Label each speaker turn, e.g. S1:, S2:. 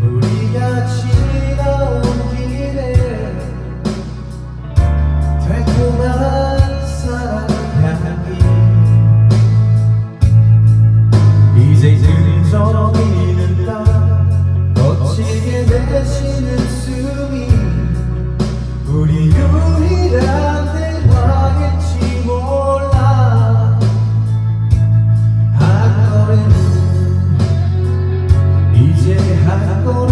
S1: 우리가 지나온 길에 달콤한 사랑 향기. 이제 들정이는 땀 거칠게 내쉬는 숨이 우리 Gracias.